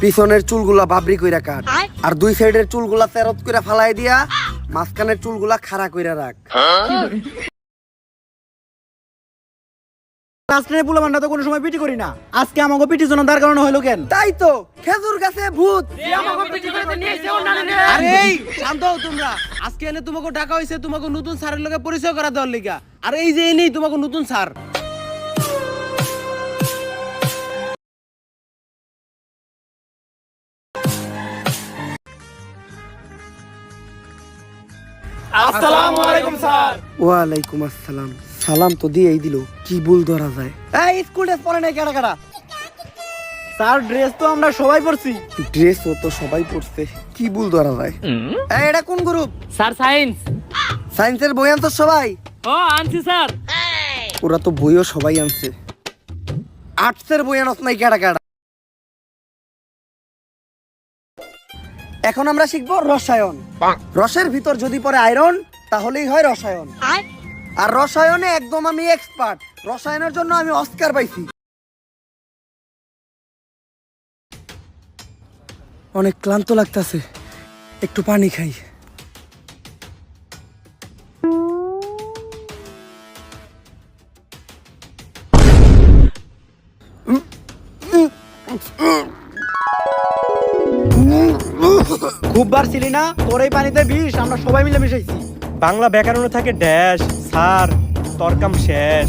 পিছনের চুলগুলা বাবরি কইরা কাট। আর দুই সাইডের চুলগুলা তেরত কইরা ফালাই দিয়া মাঝখানের চুলগুলা খাড়া কইরা রাখ। রাষ্ট্রের পুলামান্ডা তো কোনো সময় পিটি করি না। আজকে আমাকে পিটির জন্য দাঁড় করানো হলো কেন? তাই তো খেজুর গাছে ভূত। আরে এই শান্ত হও তোমরা। আজকে এনে তোমাকে ডাকা হয়েছে তোমাকে নতুন স্যারের লগে পরিচয় করা দেওয়ার লিগা। আর এই যে এনেই তোমাকে নতুন স্যার। আসসালামু আলাইকুম স্যার। ওয়ালাইকুম আসসালাম। সালাম তো দিয়েই দিল কি ভুল ধরা যায়। এই স্কুল ড্রেস পরে নাই কেডা কেডা স্যার ড্রেস তো আমরা সবাই পরছি। ড্রেসও তো সবাই পড়ছে কি ভুল ধরা যায়। এই, এটা কোন গ্রুপ স্যার সায়েন্স সায়েন্সের বই আনতো সবাই? ও আনছি স্যার। ওরা তো বইও সবাই আনছে। আর্টসের বই আনত নাই কেডা কেডা এখন আমরা শিখব রসায়ন। রসের ভিতর যদি পড়ে আয়রন তাহলেই হয় রসায়ন। আর রসায়নে একদম আমি এক্সপার্ট রসায়নের জন্য আমি অস্কার পাইছি। অনেক ক্লান্ত লাগতেছে। একটু পানি খাই। খুব বার ছিলি না তোর এই পানিতে বিষ আমরা সবাই মিলে মিশাইছি। বাংলা ব্যাকরণে থাকে ড্যাশ স্যার তরকাম শেষ।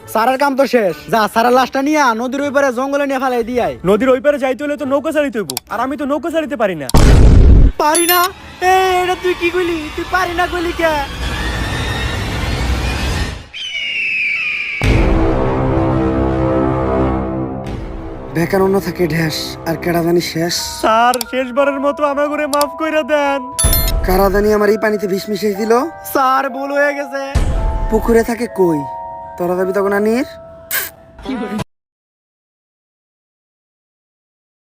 স্যারের কাম তো শেষ। যা স্যারের লাশটা নিয়ে আ, নদীর ওই পারে জঙ্গলে নিয়ে ফেলাই দিয়াই নদীর ওই পারে যাইতে হলে তো নৌকা চালিতে হইব আর আমি তো নৌকা চালিতে পারি না। পারি না? এ এটা তুই কি কইলি? তুই পারি না কইলি কে? ব্যাকরণ থাকে ঢ্যাস আর কেডাদানি শেষ। স্যার শেষবারের মতো আমার করে মাফ কইরা দেন। কারাদানি আমার এই পানিতে বিষ মিশিয়ে দিল স্যার ভুল হয়ে গেছে। পুকুরে থাকে কই? তোরা যাবি তখন আনির?